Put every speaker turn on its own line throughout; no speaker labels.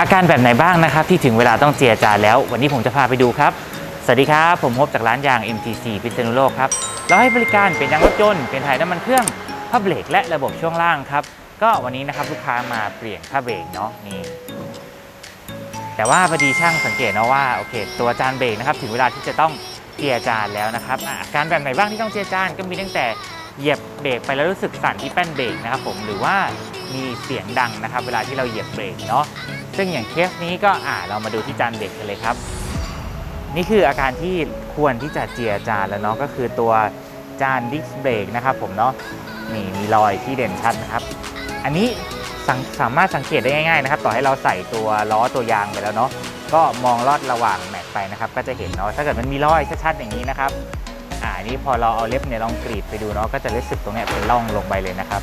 อาการแบบไหนบ้างนะครับ ที่ถึงเวลาต้องเจียจาแล้ว วันนี้ผมจะพาไปดูครับ สวัสดีครับ ผมพบจากร้านยาง MTC พิษณุโลกครับ เราให้บริการเป็นยางรถยนต์เป็นถ่ายน้ำมันเครื่องผ้าเบรกและระบบช่วงล่างครับ ก็วันนี้นะครับลูกค้ามาเปลี่ยนผ้าเบรกเนาะนี่แต่ว่าพอดีช่างสังเกตนะว่าโอเค ตัวจานเบรกนะครับถึงเวลาที่จะต้องเจียจานแล้วนะครับอะอาการแบบไหนบ้างที่ต้องเจียจานก็มีตั้งแต่เหยียบเบรกไปแล้วรู้สึกสั่นที่แป้นเบรกนะครับผมหรือว่า มีเสียงดังนะครับ เวลาที่เราเหยียบเบรกเนาะซึ่งอย่างเคสนี้ก็อ่าเรามาดูที่จานเบรกกันเลยครับ นี่คืออาการที่ควรที่จะเจียจานแล้วเนาะก็คือตัวจานดิสเบรกนะครับผมเนาะนี่มีรอยที่เด่นชัดนะครับ อันนี้สสามารถสังเกตได้ง่ายๆนะครับ ต่อให้เราใส่ตัวล้อตัวยางไปแล้วเนาะก็มองลอดระหว่างแม็กไปนะครับก็จะเห็นเนาะถ้าเกิดมันมีรอยชัดๆอย่างนี้นะครับอ่านนี้พอเราเอาเล็บเนี่ยลองกรีดไปดูเนาะก็จะรู้สึกตรงเนี้ยเป็นร่องลงไปเลยนะครับ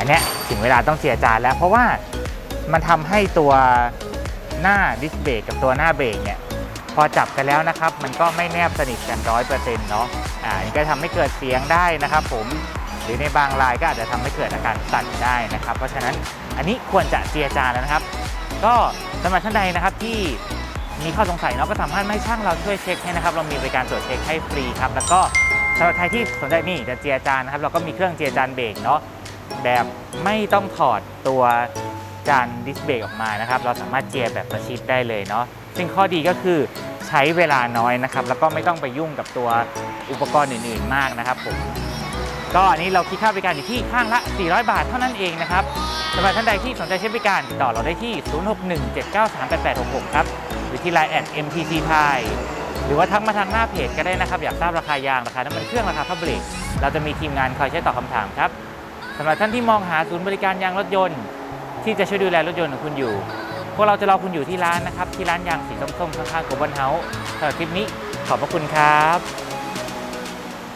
อันเนี้ยถึงเวลาต้องเจียจานแล้ว เพราะว่ามันทำให้ตัวหน้าดิสเบรกกับตัวหน้าเบรกเนี่ยพอจับกันแล้วนะครับ มันก็ไม่แนบสนิทกันร้อยเปอร์เซ็นต์เนาะอ่านี่ก็ทำให้เกิดเสียงได้นะครับ ผมหรือในบางรายก็อาจจะทำให้เกิดอาการสั่นได้นะครับ เพราะฉะนั้นอันนี้ควรจะเจียจานแล้วนะครับ ก็สำหรับท่านใดนะครับที่มีข้อสงสัยเนาะก็สามารถให้ช่างเราช่วยเช็คให้นะครับ เรามีบริการตรวจเช็คให้ฟรีครับ แล้วก็สำหรับใครที่สนใจนี่จะเจียจานนะครับ เราก็มีเครื่องเจียจานเบรกเนาะ แบบไม่ต้องถอดตัวจานดิสเบรกออกมานะครับ เราสามารถเจียแบบประชิดได้เลยเนาะซึ่งข้อดีก็คือใช้เวลาน้อยนะครับ แล้วก็ไม่ต้องไปยุ่งกับตัวอุปกรณ์อื่น ๆ มากนะครับผมก็อันนี้เราคิดค่าบริการอยู่ที่ข้างละ 400 บาทเท่านั้นเองนะครับสำหรับท่านใดที่สนใจใช้บริการติดต่อเราได้ที่ 0617938866 ครับ หรือที่ Line แอด MTC Thai หรือว่าทักมาทางหน้าเพจก็ได้นะครับ อยากทราบราคายาง ราคาน้ำมันเครื่อง ราคาพับเบรกเราจะมีทีมงานคอยใช้ตอบคำถามครับำหรับท่านที่มองหาศูนย์บริการยางรถยนต์ ที่จะช่วยดูแลรถยนต์ของคุณอยู่ พวกเราจะรอคุณอยู่ที่ร้านนะครับ ที่ร้านยางสีส้มๆข้างๆกับวันเฮาส์สำหรับคลิปนี้ขอบพระคุณครับ